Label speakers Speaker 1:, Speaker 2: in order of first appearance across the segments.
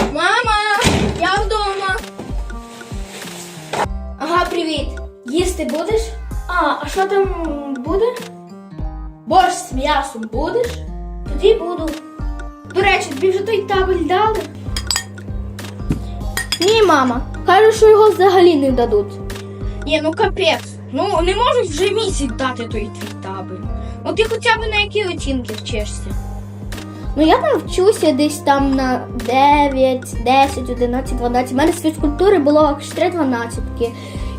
Speaker 1: Мама, я вдома. Ага, привіт. Їсти будеш? А, а що там буде? Борщ з м'ясом будеш? Тоді буду. До речі, тобі вже той табель дали? Ні, мама. Кажуть, що його взагалі не дадуть. Ні, ну капець. Ну не можуть вже місяць дати той твій табель. Ну ти хоча б на які оцінки вчишся? Ну я там вчуся десь там на 9, 10, 11, 12. У мене з фізкультури було аж 3 12.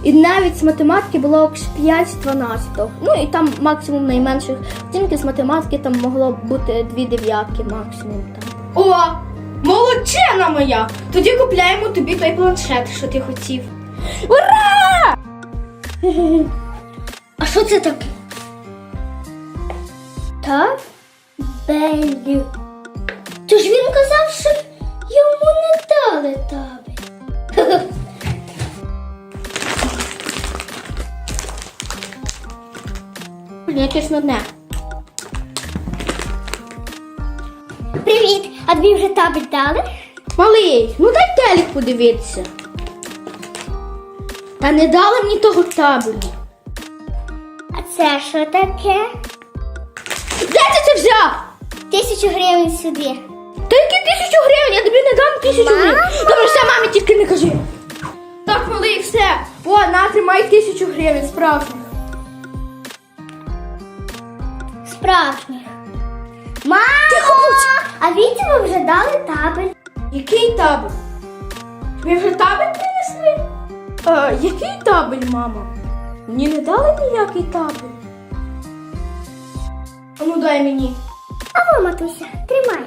Speaker 1: І навіть з математики було аж 5 12. Ну і там максимум найменших оцінки з математики там могло бути 2 дев'ятки максимум там. О! Молодчина моя! Тоді купляємо тобі той планшет, що ти хотів. Ура! А що це таке? Так? Беллі. То ж він казав, що йому не дали табель. Якесь нудне. Привіт! А тобі вже табель дали? Малий, ну дай телек подивитися. Та не дали мені того табелю.
Speaker 2: А це що таке?
Speaker 1: Де ти це взяв?
Speaker 2: Тисячу гривень сюди.
Speaker 1: Та які тисячу гривень? Я тобі не дам тисячу
Speaker 2: Мама?
Speaker 1: гривень. Добре, все, мамі тільки не кажи. Так, малий, все. О, на, тримай тисячу гривень справжніх.
Speaker 2: Справжніх. Мамо! А Вітіму вже дали табель.
Speaker 1: Який табель? Тобі вже табель принесли? Е, який табель, мама? Мені не дали ніякий табель. А ну дай мені.
Speaker 2: А во, матуся, тримай.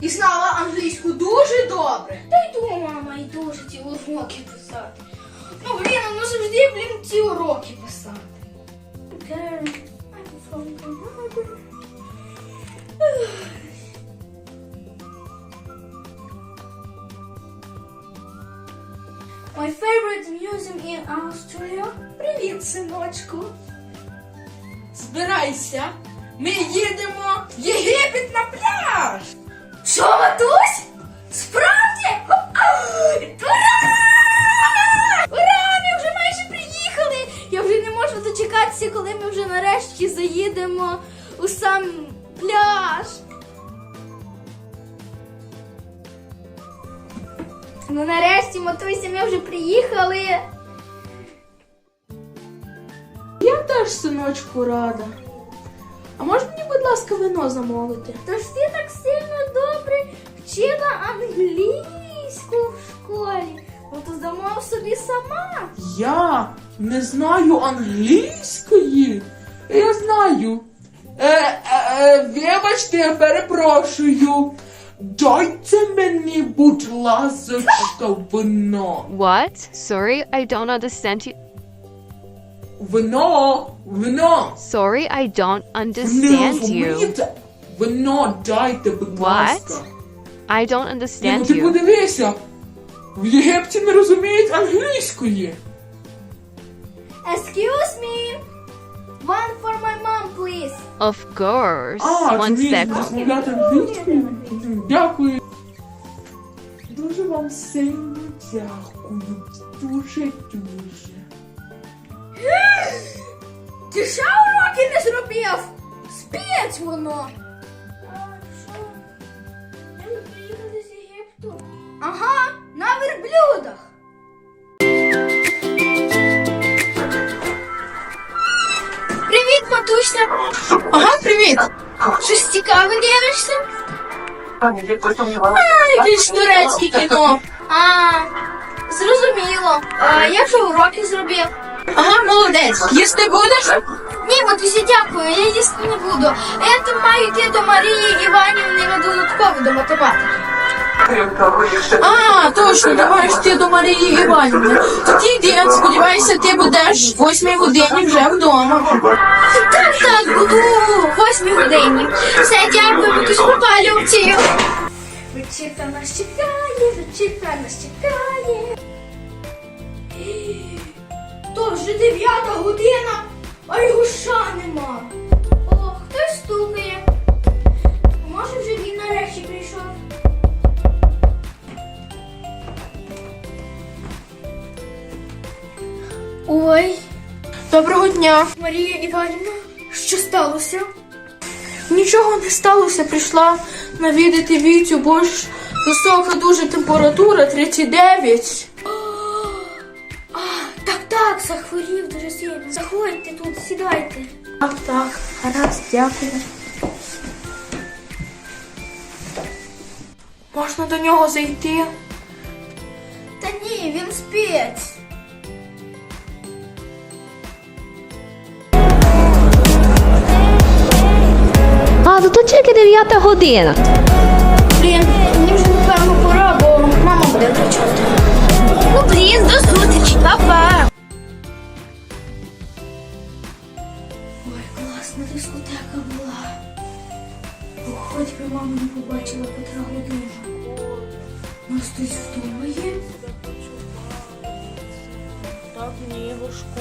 Speaker 1: І знала англійську дуже добре. Та йду, мама, йду вже ці уроки писати. Ну, блін, ну завжди, блін, ці уроки писати. My favorite museum in Austria. Привіт, синочку. Збирайся. Ми їдемо в Єгипет на пляж. Що, матусь? Справді? Ура! Ура! Ми вже майже приїхали! Я вже не можу дочекатися, коли ми вже нарешті заїдемо у сам пляж. Ну нарешті, матуся, ми вже приїхали.
Speaker 3: Я теж, синочку, рада. А можна мені, будь ласка, вино замовити?
Speaker 1: Тож ти так сильно добре вчила англійську в школі. Ну то замов собі сама.
Speaker 3: Я не знаю англійської. Я знаю. Е, е, е, вибачте, перепрошую. Дайте мені, будь ласка, вино.
Speaker 4: What? Sorry, I don't understand you.
Speaker 3: Вино, вино.
Speaker 4: Sorry, I don't
Speaker 3: Не
Speaker 4: understand you.
Speaker 3: розумієте? Вино дайте, будь
Speaker 4: What?
Speaker 3: ласка.
Speaker 4: I don't
Speaker 3: Ні, ну
Speaker 4: understand
Speaker 3: ти
Speaker 4: you.
Speaker 3: подивися. В Єгипті не розуміють англійської.
Speaker 1: Excuse me. One for my mom, please.
Speaker 4: Of course.
Speaker 3: А,
Speaker 4: One
Speaker 3: ти вмієш
Speaker 4: second.
Speaker 3: розмовляти англійською? Дякую. Дуже вам сильно дякую. Дуже дуже.
Speaker 1: Ти ще уроки не зробив? Спіть воно. Ага, на верблюдах. Привіт, матуся.
Speaker 3: Ага, привіт.
Speaker 1: Щось цікаве дивишся? А, якесь турецьке кіно. А, зрозуміло. А я вже уроки зробив.
Speaker 3: Ага, молодець. Їсти будеш?
Speaker 1: Ні, матусі, дякую, я їсти не буду. Я там маю йти до Марії Іванівни на додаткову до математики.
Speaker 3: А, точно, давай ж ти до Марії Іванівни. Тоді йди, сподіваюся, ти будеш в 8 годині вже вдома.
Speaker 1: Так, так, буду о восьмій годині. Все, дякую, матусь попалювці. Вечірка нас чекає, вечірка нас чекає. То вже дев'ята година, а його ша нема. О, хтось стукає. Може вже він нарешті прийшов. Ой,
Speaker 3: Доброго дня.
Speaker 1: Марія Іванівна, що сталося?
Speaker 3: Нічого не сталося, прийшла навідати Вітю, бо ж висока дуже температура 39.
Speaker 1: Захворів дуже сильно. Заходьте тут, сідайте.
Speaker 3: Так, так, гаразд, дякую. Можна до нього зайти?
Speaker 1: Та ні, він спець.
Speaker 5: А, то тут тільки 9 година.
Speaker 1: Блін, мені вже напевно пора, бо мама буде кричати. Ну, блін, до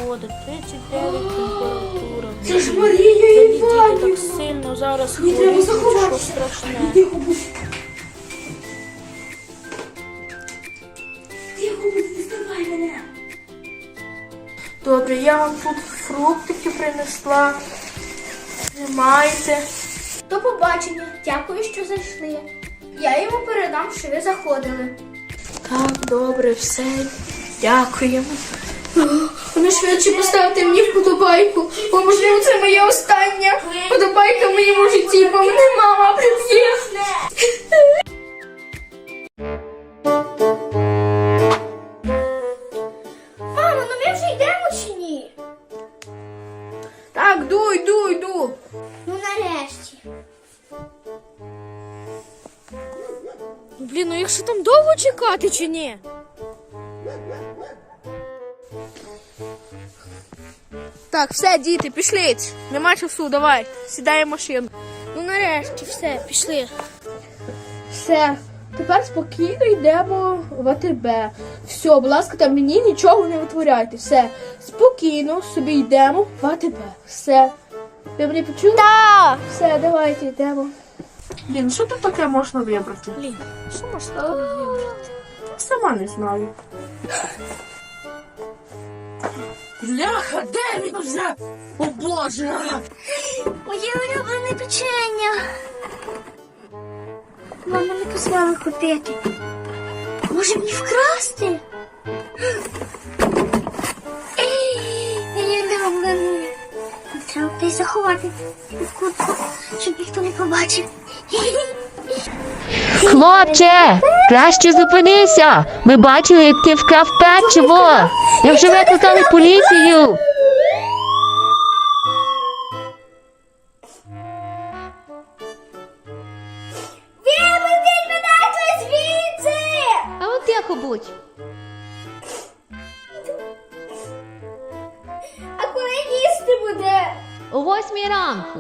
Speaker 6: ні, 39 температура.
Speaker 1: Це ж Марія
Speaker 6: Діти
Speaker 1: Іванівна.
Speaker 6: так сильно зараз
Speaker 1: треба
Speaker 6: хворіють, що
Speaker 1: заховатися.
Speaker 6: страшне.
Speaker 1: Тихо будь. Тихо будь, не здавай мене.
Speaker 3: Добре, я вам тут фруктики принесла. Тримайте.
Speaker 1: До побачення. Дякую, що зайшли. Я йому передам, що ви заходили.
Speaker 3: Так, добре, все. Дякуємо.
Speaker 1: Ну швидше поставте мені вподобайку, бо можливо це моя остання вподобайка в моєму житті, бо мене мама приб'є. Мамо, ну ми вже йдемо чи ні?
Speaker 3: Так, йду, йду, йду.
Speaker 2: Ну нарешті.
Speaker 1: Блін, ну якщо там довго чекати чи ні?
Speaker 3: Так, все, діти, пішліть. Нема часу, давай. Сідай в машину.
Speaker 1: Ну нарешті все, пішли.
Speaker 3: Все. Тепер спокійно йдемо в АТБ. Все, будь ласка, там мені нічого не витворяйте. Все. Спокійно собі йдемо в АТБ. Все. Ви мене почули? Так. Все, давайте йдемо. Блін, що тут таке можна вибрати?
Speaker 6: Блін, що можна вибрати?
Speaker 3: Сама не знаю. Бляха, де він вже? О боже!
Speaker 2: Моє улюблене печення. Мама не дозволила купити. Може мені вкрасти? Треба десь заховати в куртку, щоб ніхто не побачив.
Speaker 5: Хлопче, краще зупинися. Ми бачили, як ти вкрав печиво. Я вже викликали поліцію.
Speaker 2: Випустіть мене хтось звідси!
Speaker 5: А от тихо будь.
Speaker 2: А коли їсти буде?
Speaker 5: О восьмій ранку.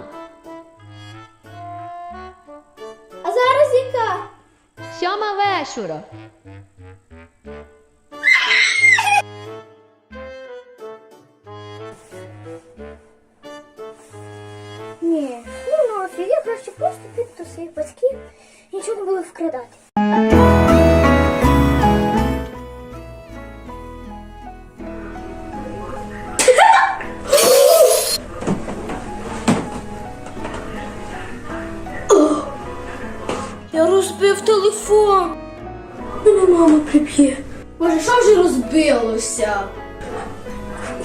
Speaker 2: Ні, ну нафіг, я краще просто піду до своїх батьків і нічого не буду вкрадати.
Speaker 1: Я розбив телефон. Мама приб'є. Боже, що вже розбилося?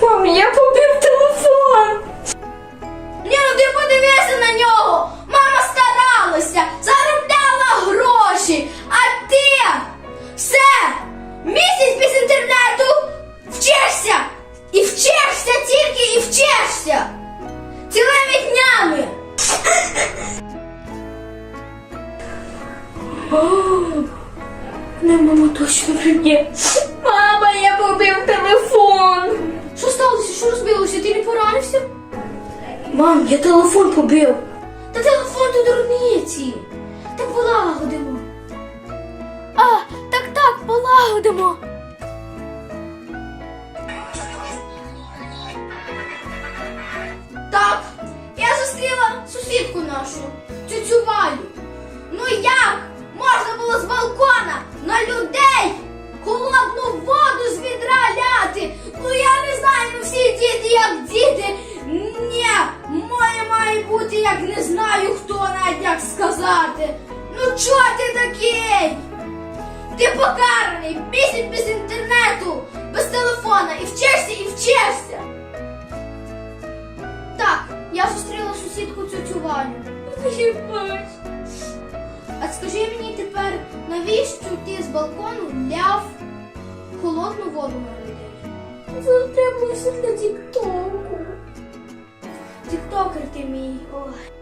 Speaker 1: Мам, я побив телефон. Ні, ну ти подивися на нього. Мама старалася, заробляла гроші, а ти все, місяць без інтернету вчишся і вчишся. Не, мама точно приб'є. Мама, я побив телефон. Що сталося? Що розбилося? Ти не поранився? Мам, я телефон побив. Та телефон до дурниці. Так полагодимо. А, так так, полагодимо. Ну чого ти такий? Ти покараний, місяць без інтернету, без телефона, і вчишся, і вчишся. Так, я зустріла сусідку цю. Їбать. А скажи мені тепер, навіщо ти з балкону ляв холодну воду на людей? Це треба все для тіктоку. Тіктокер ти мій. Ой.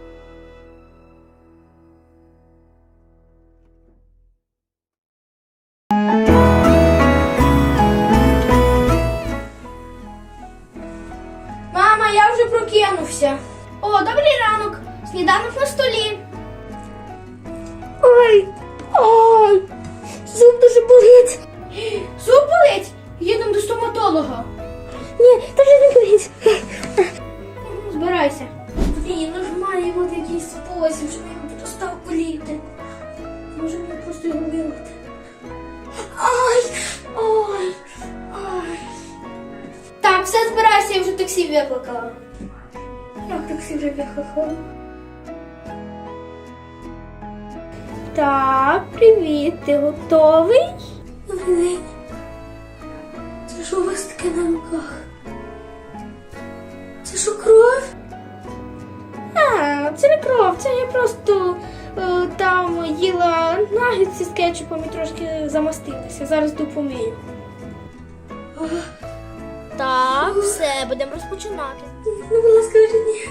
Speaker 1: Як таксі вже викликала? Так, привіт, ти готовий? Добрий день. Це що у вас таке на руках? Це що кров? А, це не кров, це я просто е, там їла нагетси з кетчупом і трошки замастилася. Зараз допомію.
Speaker 7: Так, все, будемо розпочинати.
Speaker 1: Ну, будь ласка, вже ні.